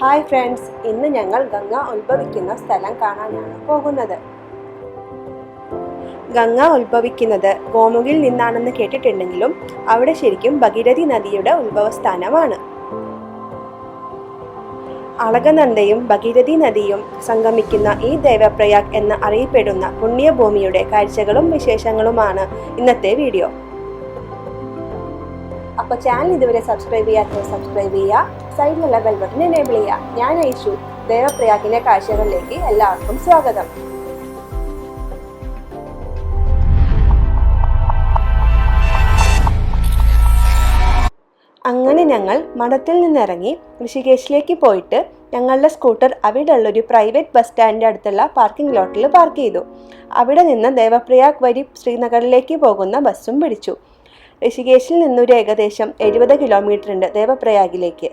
Hi friends ഇന്ന് ഞങ്ങൾ ഗംഗ ഉത്ഭവിക്കുന്ന സ്ഥലം കാണാനാണ് പോകുന്നത്. ഗംഗ ഉത്ഭവിക്കുന്നത് ഗോമുഖിൽ നിന്നാണെന്ന് കേട്ടിട്ടുണ്ടെങ്കിലും അവിടെ ശരിക്കും ഭഗീരഥി നദിയുടെ ഉത്ഭവസ്ഥാനമാണ്. അളകനന്ദയും ഭഗീരഥി നദിയും സംഗമിക്കുന്ന ഈ ദേവപ്രയാഗ് എന്ന് അറിയപ്പെടുന്ന പുണ്യഭൂമിയുടെ കാഴ്ചകളും വിശേഷങ്ങളുമാണ് ഇന്നത്തെ വീഡിയോ. അപ്പോൾ ചാനൽ ഇതുവരെ സബ്സ്ക്രൈബ് ചെയ്യാത്തവർ സബ്സ്ക്രൈബ് ചെയ്യുക. സൈഡിലുള്ള ബെൽ ബട്ടൺ എനേബിൾ ചെയ്യുക. ഞാൻ ഐഷു ദേവപ്രയാഗിന്റെ കാഴ്ചകളിലേക്ക് എല്ലാവർക്കും സ്വാഗതം. അങ്ങനെ ഞങ്ങൾ മഠത്തിൽ നിന്നിറങ്ങി ഋഷികേശിലേക്ക് പോയിട്ട് ഞങ്ങളുടെ സ്കൂട്ടർ അവിടെയുള്ള ഒരു പ്രൈവറ്റ് ബസ് സ്റ്റാൻഡിന്റെ അടുത്തുള്ള പാർക്കിംഗ് ലോട്ടിൽ പാർക്ക് ചെയ്തു. അവിടെ നിന്ന് ദേവപ്രയാഗ് വഴി ശ്രീനഗറിലേക്ക് പോകുന്ന ബസ്സും പിടിച്ചു. ഋഷികേശിൽ നിന്നൊരു ഏകദേശം എഴുപത് കിലോമീറ്റർ ഉണ്ട് ദേവപ്രയാഗിലേക്ക്.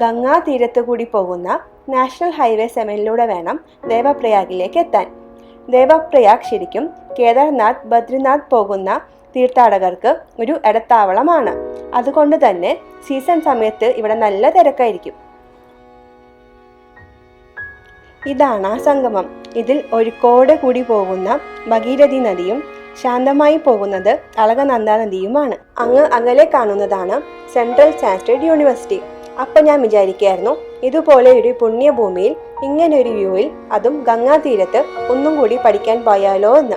ഗംഗാ തീരത്ത് കൂടി പോകുന്ന നാഷണൽ ഹൈവേ സെവനിലൂടെ വേണം ദേവപ്രയാഗിലേക്ക് എത്താൻ. ദേവപ്രയാഗ് ശരിക്കും കേദാർനാഥ് ബദ്രിനാഥ് പോകുന്ന തീർത്ഥാടകർക്ക് ഒരു ഇടത്താവളമാണ് അതുകൊണ്ട് തന്നെ സീസൺ സമയത്ത് ഇവിടെ നല്ല തിരക്കായിരിക്കും. ഇതാണ് ആ സംഗമം. ഇതിൽ ഒഴുക്കോടെ കൂടി പോകുന്ന ഭഗീരഥി നദിയും ശാന്തമായി പോകുന്നത് അളകനന്ദ നദിയുമാണ് അങ്ങ് അകലെ കാണുന്നതാണ് സെൻട്രൽ സാൻസ്ക്രിറ്റ് യൂണിവേഴ്സിറ്റി. അപ്പം ഞാൻ വിചാരിക്കുകയായിരുന്നു ഇതുപോലെ ഒരു പുണ്യഭൂമിയിൽ ഇങ്ങനൊരു വ്യൂവിൽ അതും ഗംഗാ തീരത്ത് ഒന്നും കൂടി പഠിക്കാൻ പോയാലോ എന്ന്.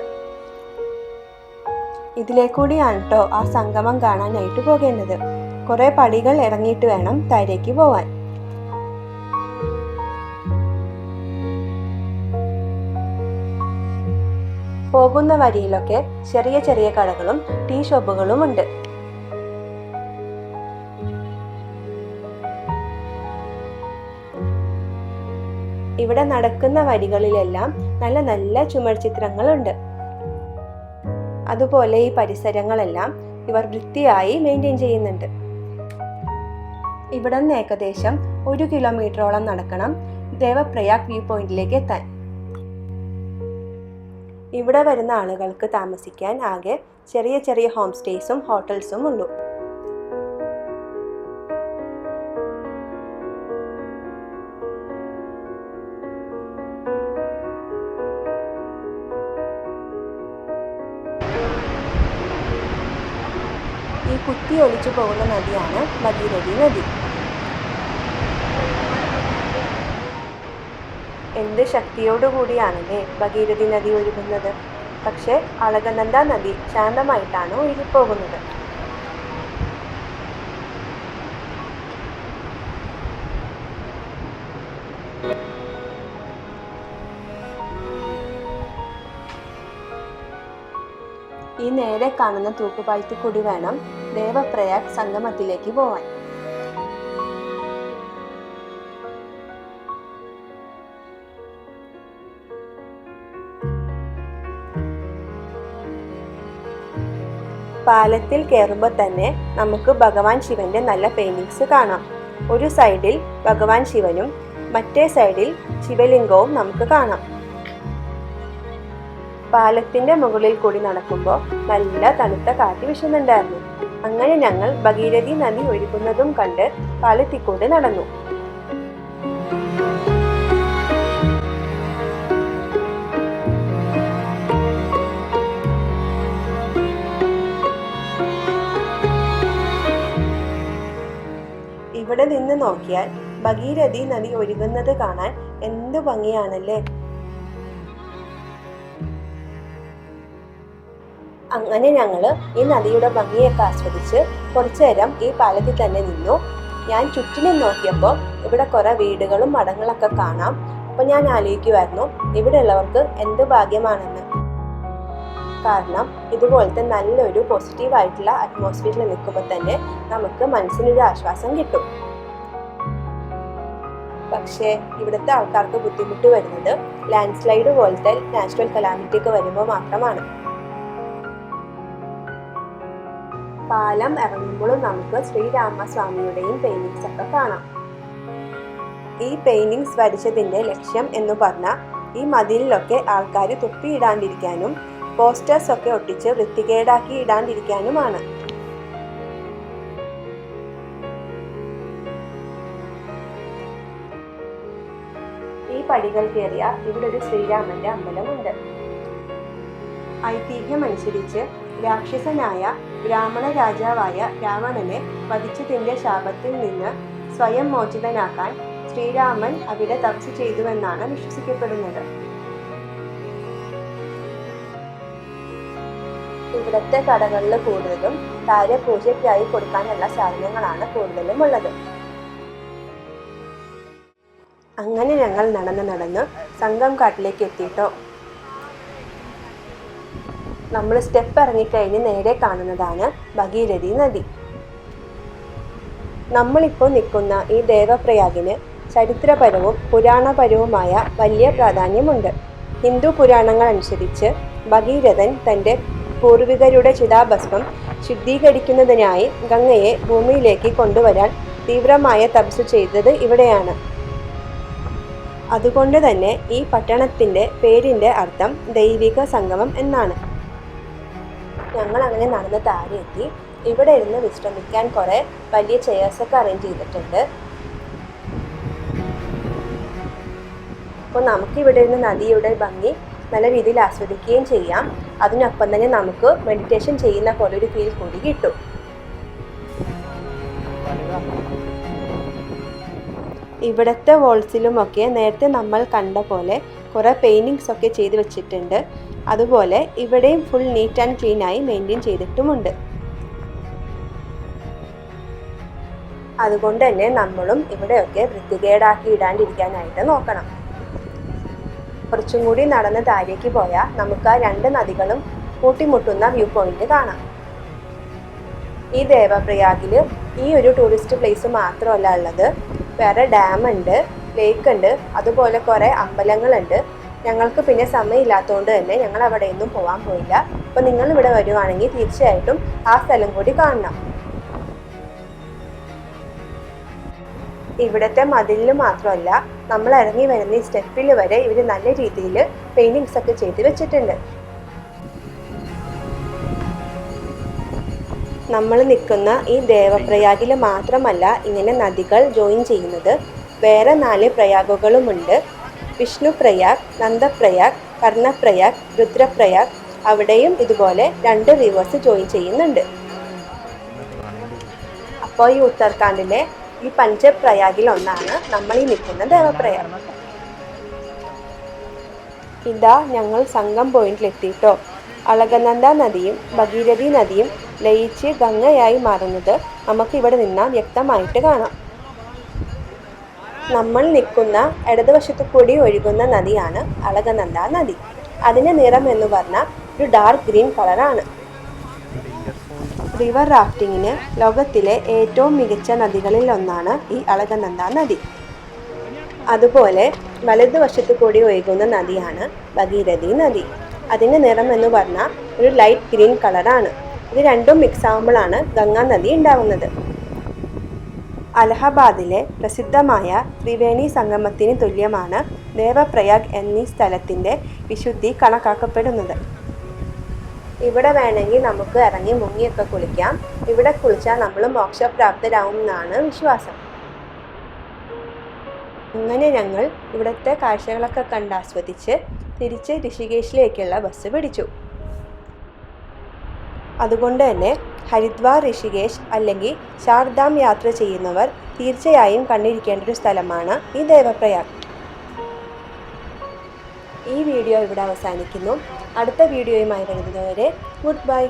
ഇതിലേക്കൂടിയാണ് കേട്ടോ ആ സംഗമം കാണാനായിട്ട് പോകേണ്ടത്. കുറേ പടികൾ ഇറങ്ങിയിട്ട് വേണം താഴേക്ക് പോവാൻ. പോകുന്ന വഴിയിലൊക്കെ ചെറിയ ചെറിയ കടകളും ടീ ഷോപ്പുകളും ഉണ്ട്. ഇവിടെ നടക്കുന്ന വഴികളിലെല്ലാം നല്ല നല്ല ചുമർ ചിത്രങ്ങളുണ്ട്. അതുപോലെ ഈ പരിസരങ്ങളെല്ലാം ഇവർ വൃത്തിയായി മെയിന്റെയിൻ ചെയ്യുന്നുണ്ട്. ഇവിടെ നിന്ന് ഏകദേശം ഒരു കിലോമീറ്ററോളം നടക്കണം. ദേവപ്രയാഗ് വ്യൂ പോയിന്റിലേക്ക് എത്താൻ. ഇവിടെ വരുന്ന ആളുകൾക്ക് താമസിക്കാൻ ആകെ ചെറിയ ചെറിയ ഹോം സ്റ്റേസും ഹോട്ടൽസും ഉള്ളൂ. ഈ കുത്തി ഒലിച്ചു പോകുന്ന നദിയാണ് ഭഗീരഥി നദി. എന്ത് ശക്തിയോടുകൂടിയാണല്ലേ ഭഗീരഥി നദി ഒഴുകുന്നത്? പക്ഷേ അളകനന്ദ നദി ശാന്തമായിട്ടാണ് ഒഴുകിപ്പോകുന്നത്. ഈ നേരെ കാണുന്ന തൂക്കുപാലത്തിൽ കൂടി വേണം ദേവപ്രയാഗ് സംഗമത്തിലേക്ക് പോവാൻ. പാലത്തിൽ കയറുമ്പോൾ തന്നെ നമുക്ക് ഭഗവാൻ ശിവന്റെ നല്ല പെയിന്റിങ്സ് കാണാം. ഒരു സൈഡിൽ ഭഗവാൻ ശിവനും മറ്റേ സൈഡിൽ ശിവലിംഗവും നമുക്ക് കാണാം. പാലത്തിന്റെ മുകളിൽ കൂടി നടക്കുമ്പോൾ നല്ല തണുത്ത കാറ്റ് വീശുന്നുണ്ടായിരുന്നു. അങ്ങനെ ഞങ്ങൾ ഭഗീരഥി നദി ഒഴുകുന്നതും കണ്ട് പാലത്തിൽ കൂടി നടന്നു. ഇവിടെ നിന്ന് നോക്കിയാൽ ഭഗീരഥി നദി ഒഴുകുന്നത് കാണാൻ എന്ത് ഭംഗിയാണല്ലേ? അങ്ങനെ ഞങ്ങൾ ഈ നദിയുടെ ഭംഗിയൊക്കെ ആസ്വദിച്ച് കുറച്ചു നേരം ഈ പാലത്തിൽ തന്നെ നിന്നു. ഞാൻ ചുറ്റിനും നോക്കിയപ്പോൾ ഇവിടെ കുറെ വീടുകളും മടങ്ങളൊക്കെ കാണാം. അപ്പൊ ഞാൻ ആലോചിക്കുമായിരുന്നു ഇവിടെ ഉള്ളവർക്ക് എന്ത് ഭാഗ്യമാണെന്ന്. കാരണം ഇതുപോലത്തെ നല്ലൊരു പോസിറ്റീവ് ആയിട്ടുള്ള അറ്റ്മോസ്ഫിയറിൽ നിൽക്കുമ്പോൾ തന്നെ നമുക്ക് മനസ്സിനൊരു ആശ്വാസം കിട്ടും. പക്ഷേ ഇവിടുത്തെ ആൾക്കാർക്ക് ബുദ്ധിമുട്ട് വരുന്നത് ലാൻഡ് സ്ലൈഡ് പോലത്തെ നാച്ചുറൽ കലാമിറ്റി ഒക്കെ വരുമ്പോൾ മാത്രമാണ്. പാലം ഇറങ്ങുമ്പോഴും നമുക്ക് ശ്രീരാമസ്വാമിയുടെയും പെയിന്റിങ്സ് ഒക്കെ കാണാം. ഈ പെയിന്റിങ്സ് വരച്ചതിന്റെ ലക്ഷ്യം എന്ന് പറഞ്ഞാൽ ഈ മതിലിലൊക്കെ ആൾക്കാർ തുപ്പിയിടാണ്ടിരിക്കാനും പോസ്റ്റേഴ്സ് ഒക്കെ ഒട്ടിച്ച് വൃത്തികേടാക്കി ഇടാണ്ടിരിക്കാനുമാണ്. പടികൾ കയറിയ ഇവിടെ ഒരു ശ്രീരാമന്റെ അമ്പലമുണ്ട്. ഐതിഹ്യമനുസരിച്ച് രാക്ഷസനായ ബ്രാഹ്മണ രാജാവായ രാവണനെ വധിച്ചതിന്റെ ശാപത്തിൽ നിന്ന് സ്വയം മോചിതനാക്കാൻ ശ്രീരാമൻ അവിടെ തപസ് ചെയ്തുവെന്നാണ് വിശ്വസിക്കപ്പെടുന്നത്. ഇവിടുത്തെ കടകളിൽ കൂടുതലും താരപൂജയ്ക്കായി കൊടുക്കാനുള്ള സാധനങ്ങളാണ് കൂടുതലും ഉള്ളത്. അങ്ങനെ ഞങ്ങൾ നടന്ന് നടന്ന് സംഘം കാട്ടിലേക്ക് എത്തിയിട്ടോ നമ്മൾ സ്റ്റെപ്പ് ഇറങ്ങിക്കഴിഞ്ഞ് നേരെ കാണുന്നതാണ് ഭഗീരഥി നദി. നമ്മളിപ്പോൾ നിൽക്കുന്ന ഈ ദേവപ്രയാഗിന് ചരിത്രപരവും പുരാണപരവുമായ വലിയ പ്രാധാന്യമുണ്ട്. ഹിന്ദു പുരാണങ്ങൾ അനുസരിച്ച് ഭഗീരഥൻ തന്റെ പൂർവികരുടെ ചിതാഭസ്മം ശുദ്ധീകരിക്കുന്നതിനായി ഗംഗയെ ഭൂമിയിലേക്ക് കൊണ്ടുവരാൻ തീവ്രമായ തപസ് ചെയ്തത് ഇവിടെയാണ്. അതുകൊണ്ട് തന്നെ ഈ പട്ടണത്തിന്റെ പേരിന്റെ അർത്ഥം ദൈവിക സംഗമം എന്നാണ്. ഞങ്ങൾ അങ്ങനെ നടന്ന് താഴെ എത്തി. ഇവിടെ ഇരുന്ന് വിശ്രമിക്കാൻ കുറേ വലിയ ചെയർസൊക്കെ അറേഞ്ച് ചെയ്തിട്ടുണ്ട്. അപ്പോൾ നമുക്ക് ഇവിടെ ഇരുന്ന് നദിയുടെ ഭംഗി നല്ല രീതിയിൽ ആസ്വദിക്കുകയും ചെയ്യാം. അതിനൊപ്പം തന്നെ നമുക്ക് മെഡിറ്റേഷൻ ചെയ്യുന്ന പോലെ ഒരു ഫീൽ കൂടി കിട്ടും. ഇവിടുത്തെ വോൾസിലുമൊക്കെ നേരത്തെ നമ്മൾ കണ്ട പോലെ കുറേ പെയിന്റിങ്സ് ഒക്കെ ചെയ്ത് വെച്ചിട്ടുണ്ട്. അതുപോലെ ഇവിടെയും ഫുൾ നീറ്റ് ആൻഡ് ക്ലീൻ ആയി മെയിന്റെയിൻ ചെയ്തിട്ടുമുണ്ട്. അതുകൊണ്ട് തന്നെ നമ്മളും ഇവിടെയൊക്കെ വൃത്തികേടാക്കി ഇടാണ്ടിരിക്കാനായിട്ട് നോക്കണം. കുറച്ചും കൂടി നടന്ന് താഴേക്ക് പോയാൽ നമുക്ക് ആ രണ്ട് നദികളും കൂട്ടിമുട്ടുന്ന വ്യൂ പോയിന്റ് കാണാം. ഈ ദേവപ്രയാഗിൽ ഈ ഒരു ടൂറിസ്റ്റ് പ്ലേസ് മാത്രമല്ല ഉള്ളത്. വേറെ ഡാമുണ്ട് ലേക്ക് ഉണ്ട് അതുപോലെ കുറേ അമ്പലങ്ങളുണ്ട്. ഞങ്ങൾക്ക് പിന്നെ സമയമില്ലാത്തതുകൊണ്ട് തന്നെ ഞങ്ങൾ അവിടെയൊന്നും പോകാൻ പോയില്ല. അപ്പോൾ നിങ്ങൾ ഇവിടെ വരുവാണെങ്കിൽ തീർച്ചയായിട്ടും ആ സ്ഥലം കൂടി കാണണം. ഇവിടുത്തെ മതിലിൽ മാത്രമല്ല നമ്മൾ ഇറങ്ങി വരുന്ന ഈ സ്റ്റെപ്പിൽ വരെ ഇവർ നല്ല രീതിയിൽ പെയിന്റിങ്സ് ഒക്കെ ചെയ്ത് വെച്ചിട്ടുണ്ട്. നമ്മൾ നിൽക്കുന്ന ഈ ദേവപ്രയാഗിൽ മാത്രമല്ല ഇങ്ങനെ നദികൾ ജോയിൻ ചെയ്യുന്നത്. വേറെ നാല് പ്രയാഗുകളുമുണ്ട്. വിഷ്ണു പ്രയാഗ് നന്ദപ്രയാഗ് കർണപ്രയാഗ് രുദ്രപ്രയാഗ് അവിടെയും ഇതുപോലെ രണ്ട് റിവേഴ്സ് ജോയിൻ ചെയ്യുന്നുണ്ട്. അപ്പോൾ ഈ ഉത്തരാഖണ്ഡിലെ ഈ പഞ്ചപ്രയാഗിൽ ഒന്നാണ് നമ്മൾ ഈ നിൽക്കുന്ന ദേവപ്രയാഗ്. ഇതാ ഞങ്ങൾ സംഘം പോയിന്റിൽ എത്തിയിട്ടോ അളകനന്ദ നദിയും ഭഗീരഥി നദിയും ലയിച്ച് ഗംഗയായി മാറുന്നത് നമുക്ക് ഇവിടെ നിന്നാൽ വ്യക്തമായിട്ട് കാണാം. നമ്മൾ നിൽക്കുന്ന ഇടതുവശത്തു കൂടി ഒഴുകുന്ന നദിയാണ് അളകനന്ദ നദി. അതിന്റെ നിറം എന്ന് പറഞ്ഞാൽ ഒരു ഡാർക്ക് ഗ്രീൻ കളറാണ്. റിവർ റാഫ്റ്റിങ്ങിന് ലോകത്തിലെ ഏറ്റവും മികച്ച നദികളിൽ ഒന്നാണ് ഈ അളകനന്ദ നദി. അതുപോലെ വലതുവശത്തു കൂടി ഒഴുകുന്ന നദിയാണ് ഭഗീരഥി നദി. അതിന്റെ നിറം എന്ന് പറഞ്ഞാൽ ഒരു ലൈറ്റ് ഗ്രീൻ കളറാണ്. ഇത് രണ്ടും മിക്സ് ആകുമ്പോഴാണ് ഗംഗാ നദി ഉണ്ടാവുന്നത്. അലഹബാദിലെ പ്രസിദ്ധമായ ത്രിവേണി സംഗമത്തിന് തുല്യമാണ് ദേവപ്രയാഗ് എന്നീ സ്ഥലത്തിന്റെ വിശുദ്ധി കണക്കാക്കപ്പെടുന്നത്. ഇവിടെ വേണമെങ്കിൽ നമുക്ക് ഇറങ്ങി മുങ്ങിയൊക്കെ കുളിക്കാം. ഇവിടെ കുളിച്ചാൽ നമ്മൾ മോക്ഷപ്രാപ്തരാകും എന്നാണ് വിശ്വാസം. അങ്ങനെ ഞങ്ങൾ ഇവിടുത്തെ കാഴ്ചകളൊക്കെ കണ്ട് ആസ്വദിച്ച് തിരിച്ച് ഋഷികേശിലേക്കുള്ള ബസ് പിടിച്ചു. അതുകൊണ്ട് തന്നെ ഹരിദ്വാർ ഋഷികേശ് അല്ലെങ്കിൽ ചാർധാം യാത്ര ചെയ്യുന്നവർ തീർച്ചയായും കണ്ടിരിക്കേണ്ട ഒരു സ്ഥലമാണ് ഈ ദേവപ്രയാഗ്. ഈ വീഡിയോ ഇവിടെ അവസാനിക്കുന്നു. അടുത്ത വീഡിയോയുമായി വരുന്നതുവരെ ഗുഡ് ബൈ.